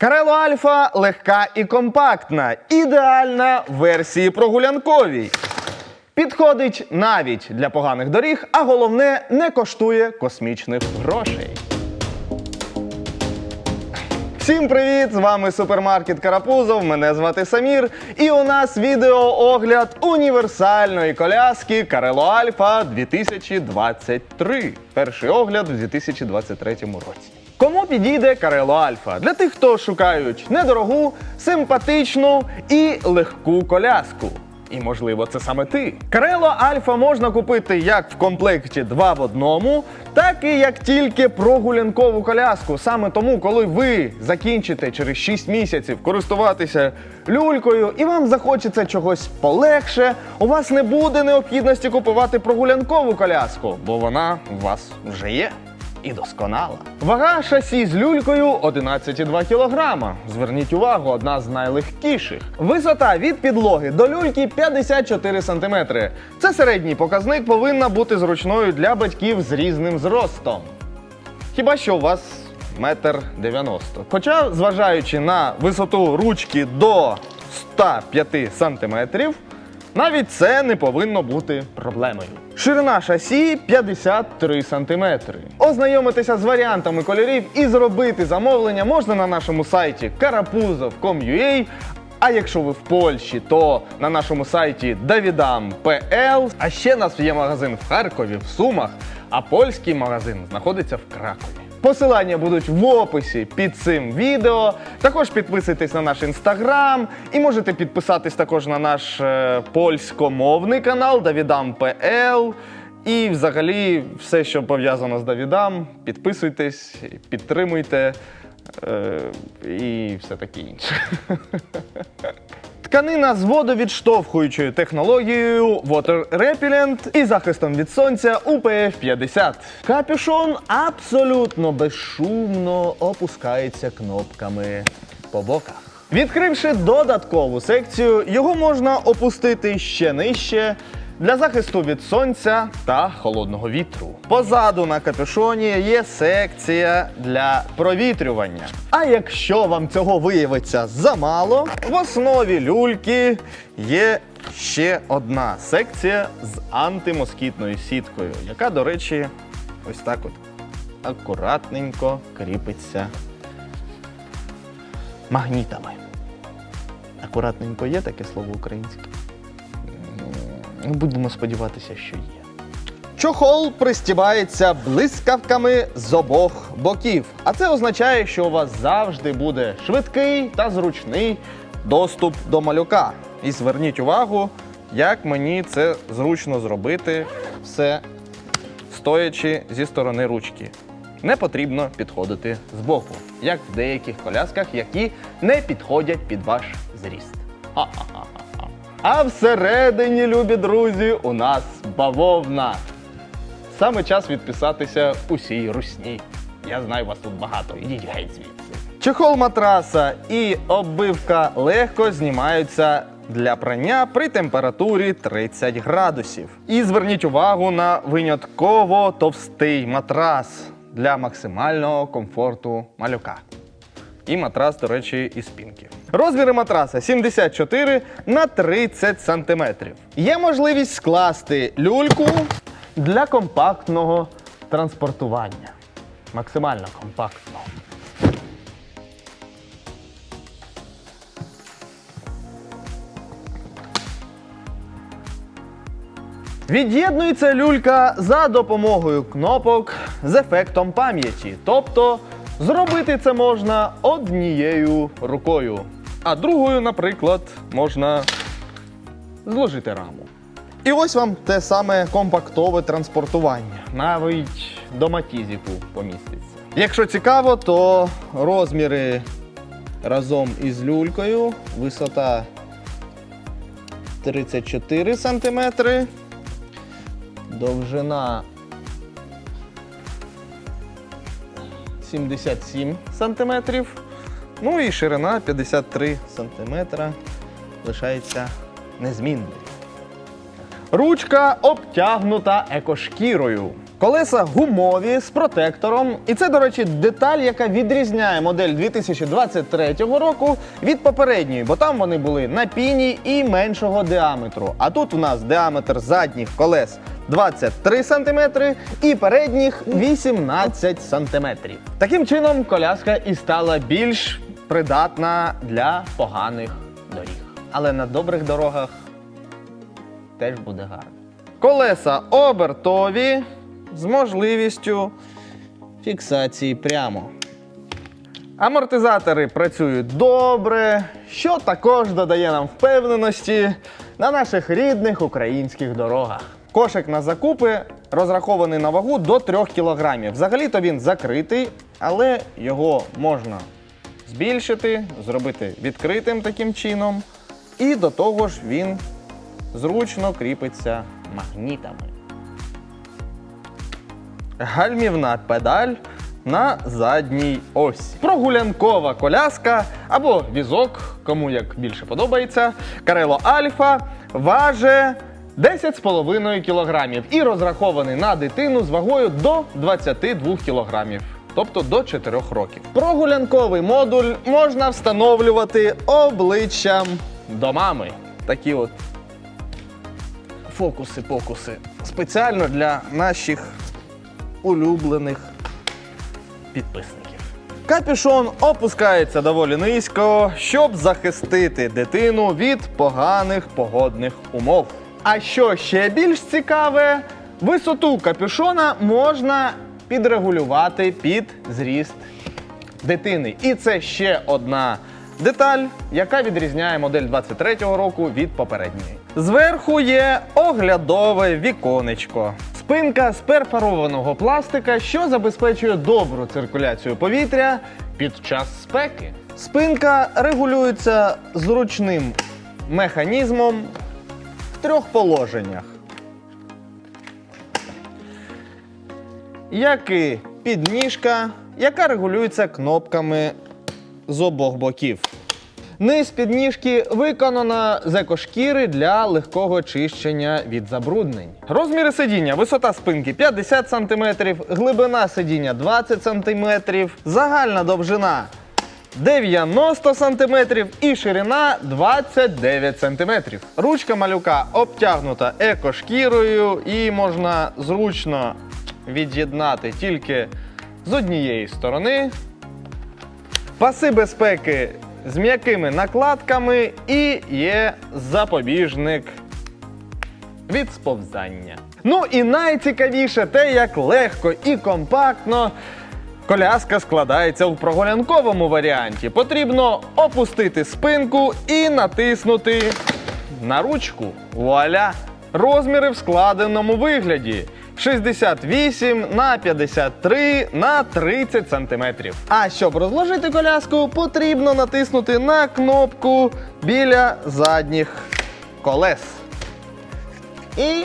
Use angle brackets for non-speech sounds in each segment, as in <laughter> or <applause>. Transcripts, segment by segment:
Карело Альфа легка і компактна, ідеальна версії прогулянковій. Підходить навіть для поганих доріг, а головне не коштує космічних грошей. Всім привіт! З вами супермаркет Карапузов. Мене звати Самір. І у нас відеоогляд універсальної коляски Карело Альфа 2023. Перший огляд у 2023 році. Кому підійде Карело Альфа? Для тих, хто шукають недорогу, симпатичну і легку коляску. І можливо, це саме ти. Карело Альфа можна купити як в комплекті 2 в одному, так і як тільки прогулянкову коляску. Саме тому, коли ви закінчите через 6 місяців користуватися люлькою і вам захочеться чогось полегше, у вас не буде необхідності купувати прогулянкову коляску, бо вона у вас вже є і досконала. Вага шасі з люлькою 11,2 кг. Зверніть увагу, одна з найлегкіших. Висота від підлоги до люльки 54 см. Це середній показник повинна бути зручною для батьків з різним зростом. Хіба що у вас метр 90. Хоча, зважаючи на висоту ручки до 105 сантиметрів, навіть це не повинно бути проблемою. Ширина шасі 53 см. Ознайомитися з варіантами кольорів і зробити замовлення можна на нашому сайті karapuzov.com.ua, а якщо ви в Польщі, то на нашому сайті davidam.pl. А ще у нас є магазин в Харкові, в Сумах, а польський магазин знаходиться в Кракові. Посилання будуть в описі під цим відео. Також підписуйтесь на наш інстаграм і можете підписатись також на наш е, польськомовний канал davidam.pl. І взагалі все, що пов'язано з Давідам, підписуйтесь, підтримуйте е, і все таке інше. <laughs> Тканина з водовідштовхуючою технологією Water Repellent і захистом від сонця UPF 50. Капюшон абсолютно безшумно опускається кнопками по боках. Відкривши додаткову секцію, його можна опустити ще нижче для захисту від сонця та холодного вітру. Позаду на капюшоні є секція для провітрювання. А якщо вам цього виявиться замало, в основі люльки є ще одна секція з антимоскітною сіткою, яка, до речі, ось так от акуратненько кріпиться магнітами. Акуратненько є таке слово українське? Будемо сподіватися, що є. Чохол пристібається блискавками з обох боків. А це означає, що у вас завжди буде швидкий та зручний доступ до малюка. І зверніть увагу, як мені це зручно зробити все стоячи зі сторони ручки. Не потрібно підходити збоку, як в деяких колясках, які не підходять під ваш зріст. Ха-ха-ха-ха. А всередині, любі друзі, у нас бавовна. Саме час відписатися усій русні. Я знаю, вас тут багато. Ідіть геть звідси. Чехол матраса і оббивка легко знімаються для прання при температурі 30 градусів. І зверніть увагу на винятково товстий матрас для максимального комфорту малюка. І матрас, до речі, із спінки. Розміри матраса 74 на 30 см. Є можливість скласти люльку для компактного транспортування. Максимально компактного. Від'єднується люлька за допомогою кнопок з ефектом пам'яті. Тобто зробити це можна однією рукою, а другою, наприклад, можна зложити раму. І ось вам те саме компактове транспортування. Навіть до матізіку поміститься. Якщо цікаво, то розміри разом із люлькою, висота 34 см, довжина 77 сантиметрів. Ну і ширина 53 сантиметра лишається незмінною. Ручка обтягнута екошкірою. Колеса гумові з протектором. І це, до речі, деталь, яка відрізняє модель 2023 року від попередньої, бо там вони були на піні і меншого діаметру. А тут у нас діаметр задніх колес 23 см і передніх 18 см. Таким чином, коляска і стала більш придатна для поганих доріг. Але на добрих дорогах теж буде гарно. Колеса обертові з можливістю фіксації прямо. Амортизатори працюють добре, що також додає нам впевненості на наших рідних українських дорогах. Кошик на закупи розрахований на вагу до 3 кг. Взагалі-то він закритий, але його можна збільшити, зробити відкритим таким чином. І до того ж він зручно кріпиться магнітами. Гальмівна педаль на задній осі. Прогулянкова коляска або візок, кому як більше подобається. Карело Альфа важить 10,5 кг і розрахований на дитину з вагою до 22 кг. Тобто до 4 років. Прогулянковий модуль можна встановлювати обличчям до мами. Такі от фокуси-покуси. Спеціально для наших улюблених підписників. Капюшон опускається доволі низько, щоб захистити дитину від поганих погодних умов. А що ще більш цікаве, висоту капюшона можна підрегулювати під зріст дитини. І це ще одна деталь, яка відрізняє модель 23-го року від попередньої. Зверху є оглядове віконечко. Спинка з перфорованого пластика, що забезпечує добру циркуляцію повітря під час спеки. Спинка регулюється зручним механізмом трьох положеннях. як і підніжка, яка регулюється кнопками з обох боків. Низ підніжки виконано з екошкіри для легкого чищення від забруднень. Розміри сидіння: висота спинки 50 см, глибина сидіння 20 см, загальна довжина 90 см і ширина 29 см. Ручка малюка обтягнута екошкірою і можна зручно від'єднати тільки з однієї сторони. Паси безпеки з м'якими накладками і є запобіжник від сповзання. Ну і найцікавіше те, як легко і компактно коляска складається в прогулянковому варіанті. Потрібно опустити спинку і натиснути на ручку. Вуаля! Розміри в складеному вигляді. 68 на 53 на 30 сантиметрів. А щоб розложити коляску, потрібно натиснути на кнопку біля задніх колес. І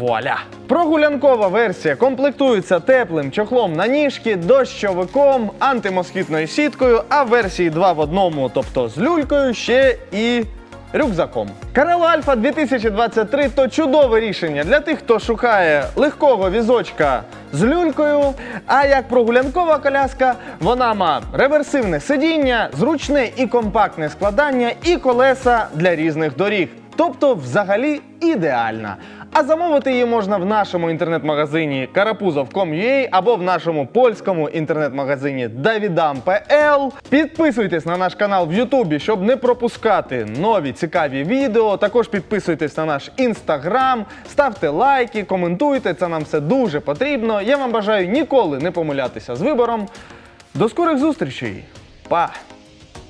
Вуаля! Прогулянкова версія комплектується теплим чохлом на ніжки, дощовиком, антимоскітною сіткою, а версії 2 в одному, тобто з люлькою, ще і рюкзаком. Карело Альфа 2023 то чудове рішення для тих, хто шукає легкого візочка з люлькою. А як прогулянкова коляска, вона має реверсивне сидіння, зручне і компактне складання і колеса для різних доріг. Тобто, взагалі ідеальна. А замовити її можна в нашому інтернет-магазині karapuzov.com.ua або в нашому польському інтернет-магазині davidam.pl. Підписуйтесь на наш канал в Ютубі, щоб не пропускати нові цікаві відео. Також підписуйтесь на наш інстаграм, ставте лайки, коментуйте. Це нам все дуже потрібно. Я вам бажаю ніколи не помилятися з вибором. До скорих зустрічей! Па!